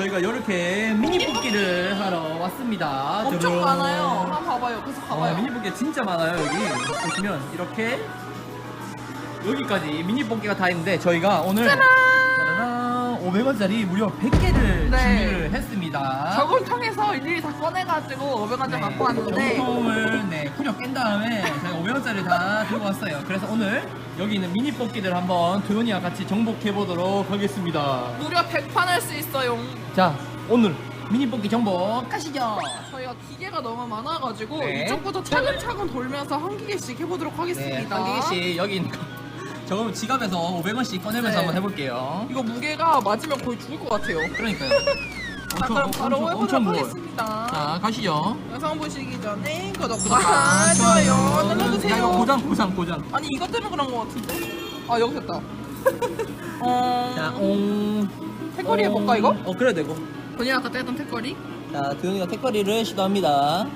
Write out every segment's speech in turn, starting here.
저희가 이렇게 미니 뽑기를 하러 왔습니다. 엄청 짜잔. 많아요. 한번 봐봐요. 계속 어, 봐봐요. 미니 뽑기 진짜 많아요 여기 보시면 이렇게 여기까지 미니 뽑기가 다 있는데 저희가 오늘 짜란 500원짜리 무려 100개를 네. 준비를 했습니다. 저걸 통해서 일일이 다 꺼내가지고 500원짜리 네, 갖고 왔는데 정통을 네, 후려 깬 다음에 저희가 500원짜리 다 들고 왔어요. 그래서 오늘 여기 있는 미니 뽑기들 한번 도현이와 같이 정복해 보도록 하겠습니다. 무려 100판 할 수 있어요. 자, 오늘 미니 뽑기 정복 가시죠. 저희가 기계가 너무 많아가지고 네. 이쪽부터 차근차근 돌면서 한 기계씩 해보도록 네, 하겠습니다. 한 개씩 여기 있는 거. 저거 지갑에서 500원씩 꺼내면서 네. 한번 해볼게요. 이거 무게가 맞으면 거의 죽을 것 같아요. 그러니까요. 자, 그럼 바로 엄청, 해보도록 엄청 무거워요. 하겠습니다. 자, 가시죠. 영상 보시기 전에 구독과 구독과 좋아요 야, 이거 눌러주세요. 고장, 고장, 고장. 아니 이것 때문에 그런 것 같은데? 아 여기 됐다. 어... 자, 옹. 택거리 해볼까 이거? 어, 그래 되고. 본인 아까 떼던 택거리? 자, 도현이가 택거리를 시도합니다.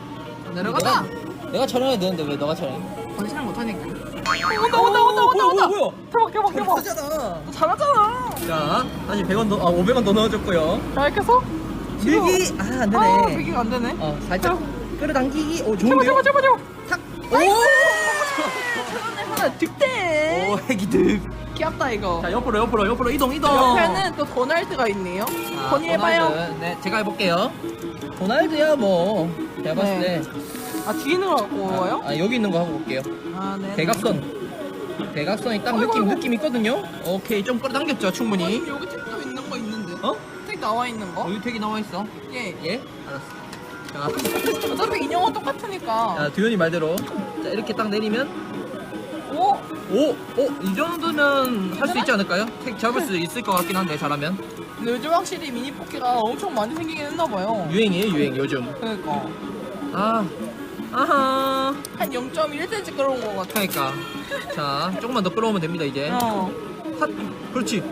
내려가자. 내가, 내가 촬영해야 되는데 왜 너가 촬영해? 본인 잘 못하니까. 온다 온다 온다 온다 온다. 뭐야? 대박 대박 대박. 잘하잖아. 너 잘하잖아. 자, 다시 100원 더, 아, 500원 더 넣어줬고요. 자 이렇게 해서 밀기, 아, 안 되네. 아 되게 안 되네. 어, 살짝 끌어당기기. 오, 좋은데요? 제발 제발 제발. 탁. 오. 하나 득대. 오, 해기득. 귀엽다 이거. 자, 옆으로, 옆으로, 옆으로 이동, 이동. 옆에는 또 도날드가 있네요. 자, 본인 해봐요. 도날드. 네, 제가 해볼게요. 도날드야, 뭐. 제가 봤을 네. 때. 아 뒤에 있는 거 갖고 와요? 아, 여기 있는 거 하고 볼게요. 아 네. 대각선. 대각선이 딱 아이고, 느낌, 아이고. 느낌 있거든요? 오케이, 좀 끌어당겼죠, 충분히. 아니, 여기 나와 있는 거? 어, 유택이 나와 있어. 예. 예? 알았어. 자, 어차피 인형은 똑같으니까. 자, 두현이 말대로. 자, 이렇게 딱 내리면. 오. 오! 오! 이 정도면 할 수 있지 않을까요? 택 잡을 수 있을 것 같긴 한데, 잘하면. 근데 요즘 확실히 미니 뽑기가 엄청 많이 생기긴 했나 봐요. 유행이에요, 유행, 요즘. 그러니까 아. 아하. 한 0.1cm 끌어온 것 같아. 그러니까. 자, 조금만 더 끌어오면 됩니다, 이제. 어. 핫! 그렇지.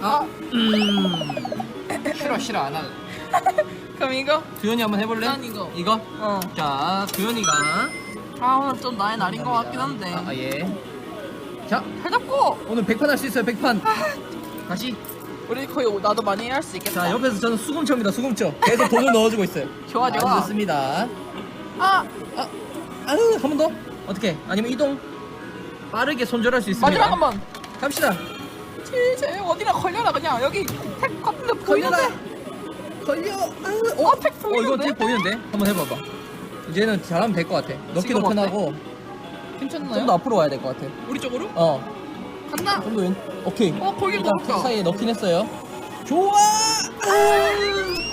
아, 음. 싫어, 싫어, 안 할래. 그럼 이거? 두현이 한번 해볼래? 난 이거. 이거? 어. 자, 두현이가. 아 오늘 좀 나의 날인 것 같긴 한데. 아, 예. 자, 잘 잡고. 오늘 100판 할 수 있어요, 100판. 다시. 우리 거의 나도 많이 할 수 있겠다. 자, 옆에서 저는 수금처입니다, 수금처. 계속 돈을 넣어주고 있어요. 좋아 좋아. 좋습니다. 아 아, 아유, 한 번 더? 어떻게? 아니면 이동? 빠르게 손절할 수 있습니다. 마지막 한 번. 갑시다. 제제 어디나 걸려라 그냥 여기 택 같은데. 보이는데. 걸려. 아유, 어, 택 어, 이거 보이는데? 택 보이는데? 한번 해봐봐. 이제는 잘하면 될 것 같아. 넣기도 지금 어때? 편하고 괜찮나요? 좀더 앞으로 와야 될 것 같아. 우리 쪽으로? 어, 간다. 좀 더 왼. 오케이. 어 거기 일단 넣었다. 택 사이에 넣긴 했어요. 좋아.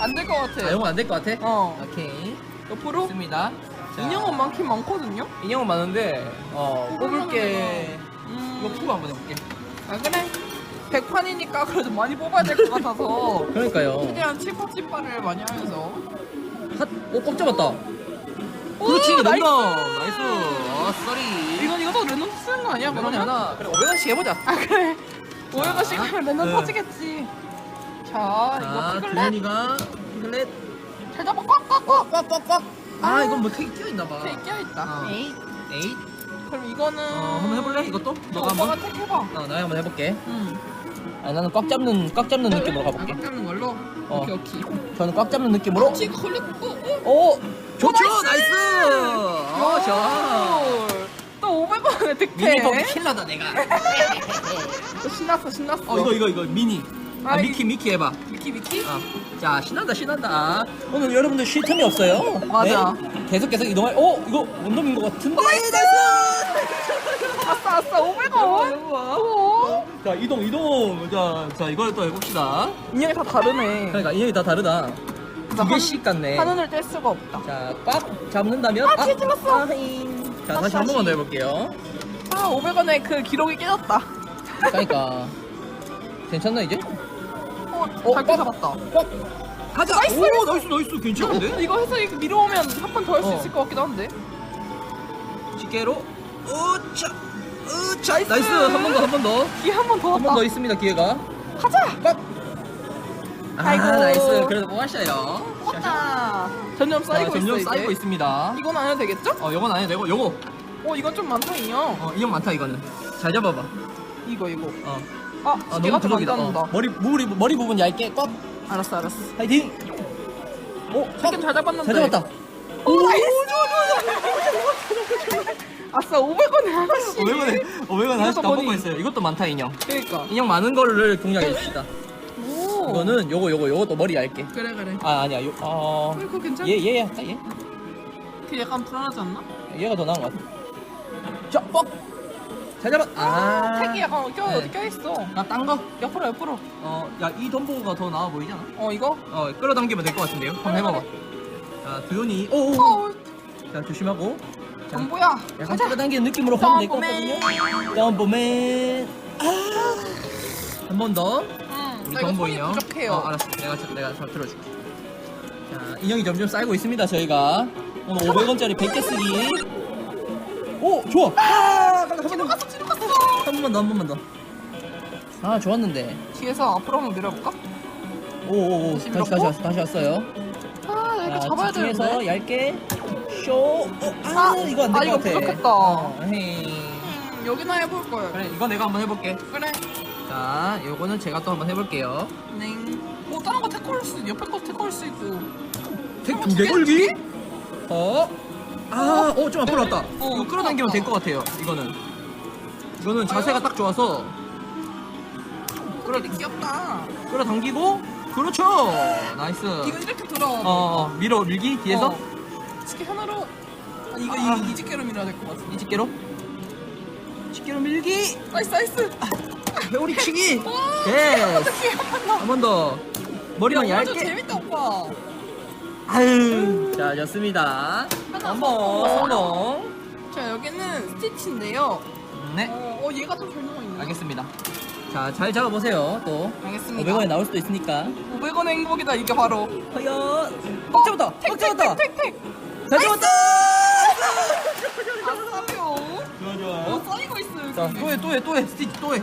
안 될것 같아. 아, 이건 안될 것 같아. 어. 오케이. 옆으로 좋습니다. 자, 인형은 많긴 많거든요. 인형은 많은데 어 뽑을 게 음. 이거 푸고 한번 해볼게. 아 그래. 100판이니까 그래도 많이 뽑아야 될 것 같아서 그러니까요. 최대한 치파치파를 많이 하면서 핫, 오, 꼭 잡았다. 오, 그렇지, 나이스! 넘넘. 나이스. 아, 쏘리. 이건 이것도 랜덤 쓰는 거 아니야 그러면? 하나. 그래, 500원씩 해보자. 아 그래 오해가 시간을 랜덤 네. 터지겠지 자 이거 자, 피글렛 두현이가 피글렛. 잘 잡아 꽉꽉꽉 꽉꽉꽉. 아, 이건 뭐 되게 끼어있나봐. 돼 껴있다 어. 에잇 에잇. 그럼 이거는 어, 한번 해볼래? 이것도? 너가 오빠가 한번? 택 해봐 어, 나야 한번 해볼게. 응 아, 나는 꽉 잡는, 꽉 잡는 느낌으로 가볼게. 아, 잡는 걸로? 어. 오케이 오케이 저는 꽉 잡는 느낌으로. 어, 지금 걸렸고 어? 오! 좋죠! 어, 나이스! 나이스! 어, 좋아. 헐. 또 500원에 득템 미니버기 킬러다, 내가. 또 신났어 신났어 어, 이거, 이거, 이거, 미니. 아, 아, 미키, 미키 해봐. 미키 미키? 아, 자 신난다 신난다 오늘 여러분들 쉴 틈이 없어요 맞아. 네? 계속 계속 이동할 어 이거 원룸인 것 같은데 나이스 아싸 아싸 500원 오. 자 이동 이동. 자, 자 이걸 또 해봅시다. 인형이 다 다르네. 그러니까 인형이 다 다르다. 두 한- 개씩 같네. 하늘을 뗄 수가 없다. 자꽉 잡는다면 아, 뒤에 찔렀어. 아잉. 자 다시, 다시 한 번만 더. 해볼게요. 아 500원에 그 기록이 깨졌다. 그러니까. 괜찮나 이제? 어, 어, 잘게 어. 잡았다. 꽉. 가자. 나이스, 오 나이스 나이스. 괜찮은데? 이거 해서 이렇게 밀어오면 한판더할 수 어. 있을 것 같기도 한데. 집게로. 으차 으차 나이스. 나이스 한 번 더 한 번 더 기회 한 번 더 한 번 왔다 더 있습니다 기회가 가자 꽉! 아, 아이고. 나이스. 그래도 뽑았어요. 왔다 점점 자, 쌓이고 점점 있어 쌓이고 이제. 있습니다. 이건 안 해도 되겠죠? 어, 요건 안 해도 되고, 요거. 어 이건 좀 많다 인형 어, 인형 많다, 이거는. 잘 잡아봐. 이거 이거 어. 아 아, 너무 부족이다. 어. 머리, 머리, 머리 부분 얇게 꽉. 알았어 알았어. 파이팅! 오, 잡긴 잘 잡았는데. 잘 잡았다. 오 나이스. 아 싸 500원에 하나씩. 500원에 500원 하나씩 이것도 다 먹고. 있어요. 이것도 많다 인형. 그러니까. 인형 많은 거를 공략해 줍시다. 오. 이거는 요거 요거 요것도 머리 얇게. 그래 그래. 아 아니야 요 어. 그거 괜찮아? 얘 얘야 얘. 그 약간 불안하지 않나? 얘가 더 나은 것 같아. 자, 뻑. 잘 잡았. 아. 택이 약간 껴 네. 껴있어. 나 딴 거. 옆으로 옆으로. 어, 야, 이 덤보가 더 나아 보이잖아. 어 이거? 어, 끌어당기면 될 것 같은데요. 한번 해봐봐. 자, 두현이. 오, 오. 어 자, 조심하고. 자, 전보야. 약간. 끌어당기는 느낌으로 하면 될것 덤보맨. 같거든요. 덤보맨. 아. 한번 더. 응. 우리 나 이거 덤보 손이 인형. 부족해요. 어, 알았어. 내가 저- 내가 잘 들어줄게. 자, 인형이 점점 쌓이고 있습니다. 저희가 오늘 500원짜리 100개 쓰기. 오, 좋아. 아, 한번 더. 갔어 뒤로 갔어. 한 번만 더, 한 번만 더. 아, 좋았는데. 뒤에서 앞으로 한번 밀어볼까? 오, 오, 오. 다시 다시, 다시, 밀었고? 왔, 다시 왔어요. 아 자, 잡아야 집중해서 되는데. 얇게. 쇼. 어, 아, 아, 이거 안 아, 될 이거 것 같아. 부족했다. 어, 헤이. 음, 여기나 해볼 걸. 그래, 이거 내가 한번 해볼게. 그래. 자, 요거는 제가 또 한번 해볼게요. 네. 뭐 다른 거 태클 수 옆에 거 태클 수 있고. 택 어, 두 개? 걸기? 어? 아, 어, 좀 앞으로 왔다. 어, 이거 끌어당기면 될 것 같아요. 이거는. 이거는 자세가 딱 좋아서 끌어 귀엽다. 끌어당기고, 그렇죠. 나이스. 이거 이렇게 들어. 어, 어, 밀어 밀기 뒤에서 어. 이렇게 하나로. 아, 이거 아. 이 이 집게로 밀어야 될 것 같아. 이 집게로. 집게로 밀기. 나이스 나이스. 회오리 치기. 와, 예. 한번 한번 더. 머리만 야, 좀 얇게. 재밌다 오빠. 아유. 자, 좋습니다. 한번 성공. 자 여기는 스티치인데요. 네. 어, 어 얘가 좀잘 나와 있네. 알겠습니다. 자, 잘 잡아보세요. 또. 알겠습니다. 500원에 나올 수도 있으니까. 500원의 행복이다 이게 바로. 허연. 꽉 잡았다. 꽉 잡았다. 택택 택 택. 잘 잡았다. 아싸요. 좋아, 어 쌓이고 있어요. 자. 또 해, 또 해, 또 해. 스티치 또 해.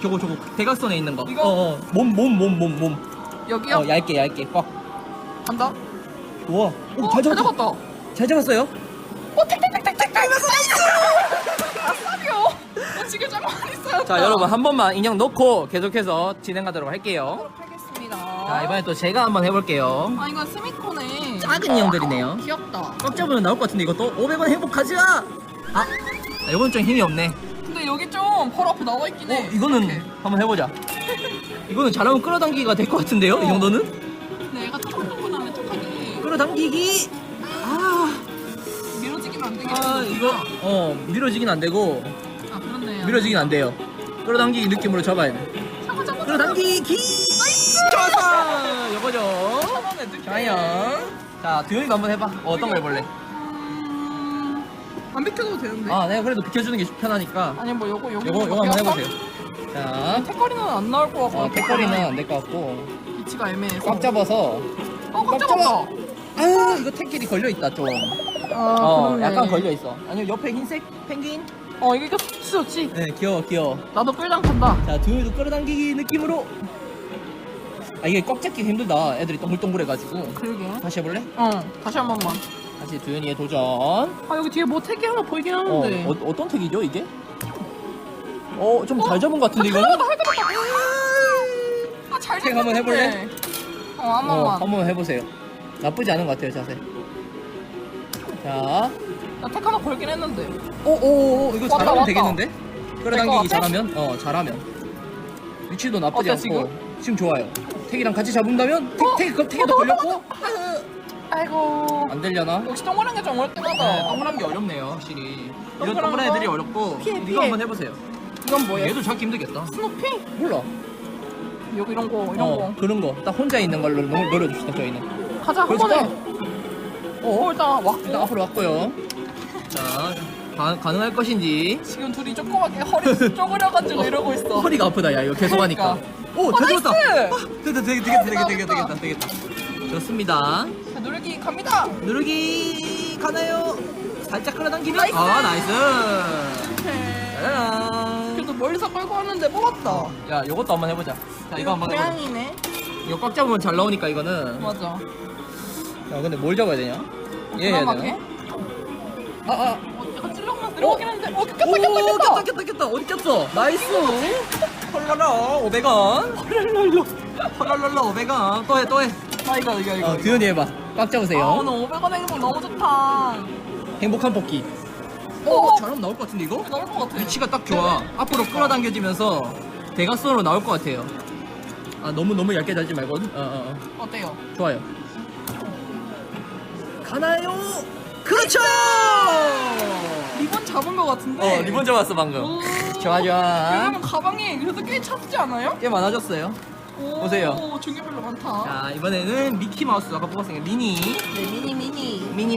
저거, 저거. 대각선에 있는 거. 이거? 어, 어. 몸, 몸, 몸, 몸, 몸. 여기요? 어, 얇게, 얇게. 꽉. 간다. 우와. 오, 어, 잘 잡았다. 잡았다. 잘 잡았어요? 어 택택택택택. 나이스. 아싸요. 어 지금 잠깐 있어요. 자, 여러분 한 번만 인형 넣고 계속해서 진행하도록 할게요. 하겠습니다. 자, 이번에 또 제가 한번 해볼게요. 아 이건 스미코네. 작은 인형들이네요. 귀엽다. 꽉 잡으면 나올 것 같은데 이것도 500원 행복하지 마. 아, 아, 이건 좀 힘이 없네. 근데 여기 좀 바로 앞에 나와 있긴 어, 해. 이거는 이렇게. 한번 해보자. 이거는 잘하면 끌어당기기가 될 것 같은데요? 이 어. 정도는? 근데 얘가 조금조금하면 촉하게 끌어당기기. 아, 밀어지기는 안 되겠네. 아 이거 어 밀어지긴 안 되고 아 그렇네요. 밀어지긴 안 돼요. 끌어당기기 느낌으로 잡아야 돼. 끌어당기기. 좋았어. 늦게. 자연. 자, 두영이가 한번 해봐. 어, 어떤 거 해볼래? 음... 안 비켜도 되는데. 아, 내가 그래도 비켜주는 게 편하니까. 아니 뭐 요거 요거. 요거, 요거 한번 해보세요. 자, 택거리는 안 나올 것 같고. 어, 택거리는 안 될 것 같고. 위치가 애매해서. 꽉 잡아서. 어, 꽉. 잡아. 아, 이거 택길이 걸려있다, 좀. 아, 어, 그러네. 약간 걸려있어. 아니면 옆에 흰색 펭귄? 어, 이게 좋지 좋지. 네, 귀여워, 귀여워. 나도 끌장 탄다. 자, 두영이도 끌어당기기 느낌으로. 아, 이게 꽉 잡기가 힘들다. 애들이 동글동글해가지고. 그러게. 다시 해볼래? 어, 다시 한 번만. 다시 두현이의 도전. 아, 여기 뒤에 뭐 택이 하나 보이긴 어, 하는데. 어, 어떤 택이죠, 이게? 어, 좀 잘 잡은 것 같은데, 이거는? 아, 잘 택 한번 해볼래? 어, 한 어, 번만. 한번 해보세요. 나쁘지 않은 것 같아요, 자세. 자, 나택 하나 걸긴 했는데. 오오오, 이거 왔다, 잘하면 왔다. 되겠는데? 끌어당기기 같아? 잘하면? 어, 잘하면. 위치도 나쁘지 어때, 않고. 지금 좋아요. 택이랑 같이 잡는다면? 택, 택, 그 택에도 걸렸고? 아이고. 안 되려나? 역시 동그란 게 좀 어렵긴 네, 하다. 동그란 게 어렵네요, 확실히. 이런 동그란 동그란 거? 애들이 어렵고. 피해, 이거 피해. 한번 해보세요. 이건 뭐예요? 얘도 잡기 힘들겠다. 스누피? 몰라. 여기 이런 거, 이런 어, 거. 그런 거. 딱 혼자 있는 걸로 노- 노려줍시다, 저희는. 가자, 한 그렇지, 번에. 가. 어, 일단 왔고. 일단 앞으로 왔고요. 자, 가, 가능할 것인지. 지금 둘이 조그맣게 허리 쪼그려가지고 이러고 있어. 허리가 아프다, 야, 이거 계속 하니까. 오, 어, 잘 잡았다. 나이스! 됐다, 되겠다, 되겠다, 되겠다, 되겠다, 되겠다. 좋습니다. 자, 누르기 갑니다. 누르기 가나요? 살짝 끌어당기면. 나이스! 아, 나이스. 짜잔. 그래도 멀리서 끌고 왔는데 뽑았다. 야, 요것도 한번 해보자. 자, 이거 한번 해보자. 고양이네. 이거 꽉 잡으면 잘 나오니까 이거는. 맞아. 야, 근데 뭘 잡아야 되냐? 얘 해야 그나마게? 되나? 아, 아. 어, 약간 찔러 만 들어가긴 했는데. 어, 꼈다, 오, 꼈다, 꼈다. 꼈다, 꼈다, 꼈다. 어디 꼈어? 나이스. 헐라라, 500원. 펄랄랄라 500원 또해 또해 아 이거 이거 이거. 어 두현이 해봐 꽉아 잡으세요 오늘 500원 행복 너무 좋다. 행복한 뽑기 오, 어 잘하면 나올 것 같은데 이거? 나올 것 같아. 위치가 딱 좋아 앞으로 끌어당겨지면서 대각선으로 나올 것 같아요 아 너무 너무 얇게 달지 말고 어 어 어, 어. 어때요? 좋아요 가나요? 그렇죠 리본 잡은 것 같은데. 어 리본 잡았어 방금 오. 좋아 좋아 여러분 가방이 그래도 꽤 찼지 않아요? 꽤 많아졌어요 오, 보세요. 종류별로 많다. 자 이번에는 미키 마우스 아까 뽑았으니까 미니 네 미니 미니 미니 미니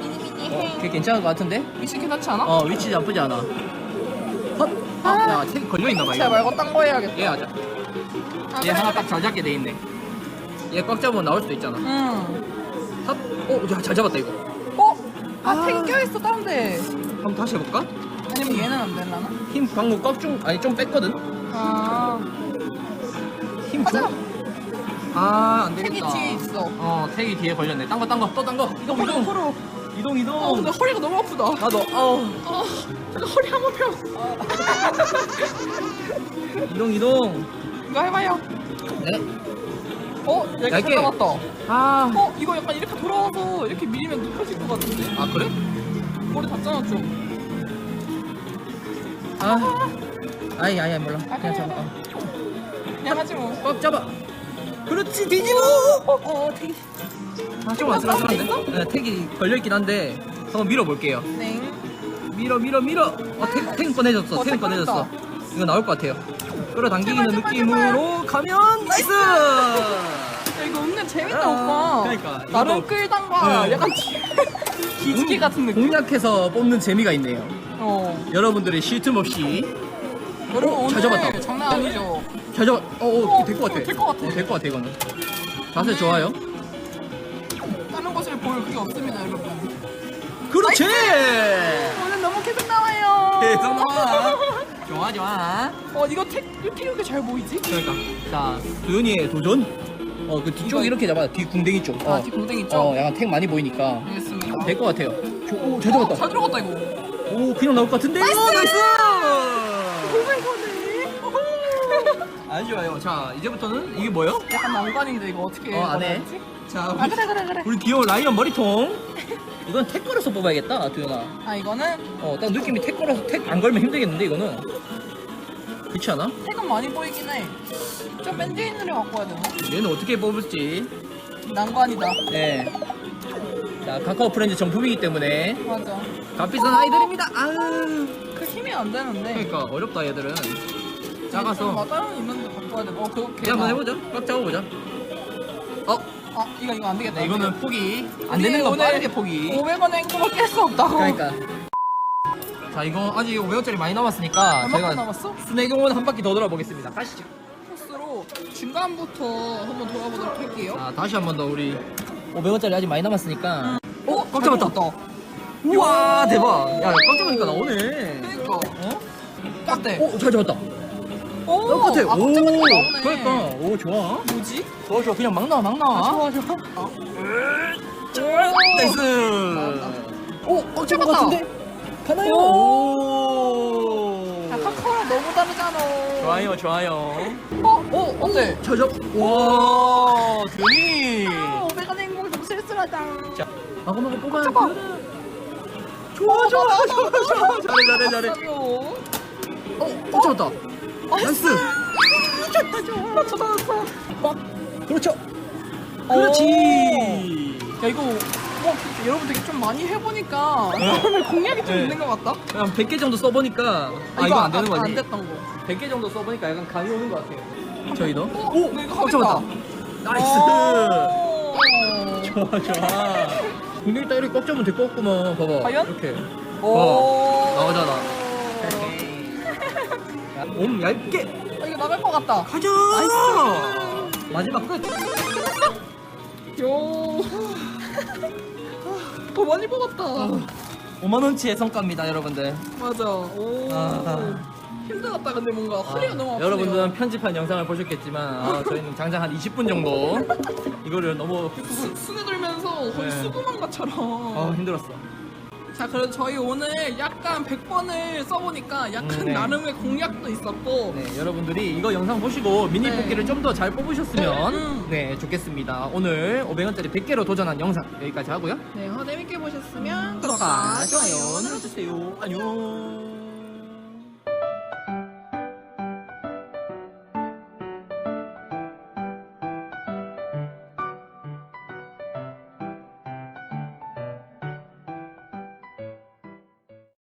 미니 미니 어, 해. 걔 괜찮은 것 같은데? 위치 괜찮지 않아? 어 위치 나쁘지 않아 헛! 아, 야책 걸려 있나 봐 쟤 이거 말고 딴 거 해야겠다. 얘 하자 아, 얘 그래, 하나 그래. 딱 잘 잡게 돼 있네 얘 꽉 잡으면 나올 수도 있잖아 응. 헛! 어? 야, 잘 잡았다 이거 어? 아, 아. 택이 껴있어 다른 데. 한번 다시 해볼까? 아니면 얘는 안 되려나? 힘 방금 꽉좀 아니 좀 뺐거든? 아. 힘 맞아. 좀? 아 택이 안되겠다 뒤에 있어. 어 택이 뒤에 걸렸네 딴 거 딴 거 또 딴 거 이동 허리 이동 풀어. 이동 이동 어, 근데 허리가 너무 아프다. 나도 어우 아, 잠깐 허리 한번 펴. 이동 이동 이거 해봐요. 네 어, 얇게 얇게. 잘 나왔다. 아, 어, 이거 약간 이렇게 돌아와서 이렇게 밀면 눕혀질 것 같은데. 아 그래? 머리 닿잖아 좀. 아 아이 아이 아이, 몰라 아, 그냥 잡아 그냥 하지 뭐. 꽉 잡아 그렇지 뒤집어 어, 어, 되게. 아좀 아슬아슬한데? 네, 택이 걸려있긴 한데 한번 밀어볼게요 네. 밀어 밀어 밀어 어, 택, 택 꺼내졌어 어, 택택 꺼내졌어 이거 나올 것 같아요 끌어당기는 제발, 느낌으로 가면 나이스 야, 이거 은근 재밌다, 아, 오빠. 그러니까, 나름 이것도- 끌당과 네. 약간 기지개 같은 느낌. 공략해서 뽑는 재미가 있네요 어. 여러분들의 쉴 틈 없이 여러분 어, 오늘 잘 잡았다. 장난 아니죠? 잘 잡아 어어 어, 될 것 같아 될것 같아. 어, 될것 같아 이거는 자세 좋아요 다른 것을 볼 그게 없습니다, 여러분. 그렇지 오늘 너무 계속 나와요. 계속 나와 좋아 좋아 어, 이거 택, 이렇게 이렇게 잘 보이지? 그러니까 자 도현이의 도전 어 그 뒤쪽 이렇게 잡아 뒤 궁뎅이 쪽 아, 어. 뒤 궁뎅이 있죠? 어 약간 택 많이 보이니까 알겠습니다. 될 것 같아요 오잘 잡았다 잘 들어갔다, 이거. 오 그냥 나올 것 같은데 나이스 나이스 오마이갓네. 아주 좋아요 자 이제부터는 이게 뭐예요? 약간 난관인데, 이거 어떻게. 어, 안 해. 자 아, 우리, 그래, 그래, 그래. 우리 귀여운 라이언 머리통 이건 택 걸어서 뽑아야겠다 도현아 아, 이거는 어딱 느낌이 택 걸어서 택 안 걸면 힘들겠는데 이거는 그렇지 않아? 택은 많이 보이긴 해. 좀 밴드 있는 애 갖고 와야 되나? 얘는 어떻게 뽑을지 난관이다. 네. 자 카카오 프렌즈 정품이기 때문에 맞아. 값비싼 아이들입니다 아유 그 힘이 안 되는데. 그러니까 어렵다 얘들은 좀 작아서 마다운 있는데 바꿔야 돼. 어, 그거 이제 한번 해보자 꽉 잡아보자 어 아, 이거 이거 안 되겠다. 네, 이거는 포기 안 되는 건 오늘 빠르게 포기 500원 행복을 깰 수 없다고. 그러니까 자 이거 아직 500원짜리 많이 남았으니까 얼마큼 저희가 남았어? 스네그몬 한 바퀴 더 돌아보겠습니다 가시죠 코스로 중간부터 한번 돌아보도록 할게요. 자 다시 한 번 더 우리 500원짜리 아직 많이 남았으니까 어, 꽉 잡았다. 우와 대박 야꽉 잡으니까 나오네 그니까. 어? 어때? 오잘 잡았다 오, 똑같아 아, 꽉 잡으니까 나오네. 그러니까 오 좋아 뭐지? 좋아 좋아 그냥 막 나와 막 나와 좋아, 좋아. 나이스 오, 어, 것 같은데? 가나요? 오. 야, 카카오랑 너무 다르잖아. 좋아요, 좋아요. 어, 어, 어때? 저, 저, 와, 드니. 아, 500원 행복이 너무 쓸쓸하다. 자, 마구마구 뽑아야 잡아. 돼. 좋아, 좋아, 좋아, 좋아. 잘해, 잘해, 잘해. 어, 어, 잡았다. 나이스. 좋아, 좋아, 좋아. 막, 그렇죠. 오. 그렇지. 야, 이거, 와, 여러분 되게 좀 많이 해보니까 오늘 공략이 좀 네. 있는 것 같다. 그냥 100개 정도 써보니까, 아, 이거 안 되는 거지. 안 됐던 거. 100개 정도 써보니까 약간 감이 오는 것 같아요. 저희도. 어, 오, 나 이거 꽉 하겠다. 잡았다. 나이스. 오. 좋아 좋아 분명히 딱 이렇게 꽉 잡으면 될것 같구만 봐봐 과연? 이렇게 오. 나오잖아. 옴 얇게 아, 이거 나갈 것 같다. 가자 마지막 끝 요. 더 많이 먹었다. 5만원치의 성과입니다 여러분들 맞아. 오. 아. 힘들었다. 근데 뭔가 허리가 너무 아프네요. 여러분들은 편집한 영상을 보셨겠지만 아, 저희는 장장 한 20분 정도 이거를 너무 수, 순회 돌면서 거의 네. 수구만 것처럼. 아, 힘들었어 자, 그래도 저희 오늘 약간 100번을 써보니까 약간 음, 네. 나름의 공약도 있었고 네, 여러분들이 이거 영상 보시고 미니 네. 뽑기를 좀 더 잘 뽑으셨으면 음. 네, 좋겠습니다. 오늘 500원짜리 100개로 도전한 영상 여기까지 하고요. 네, 어, 재밌게 보셨으면 구독과 좋아요 눌러주세요. 안녕.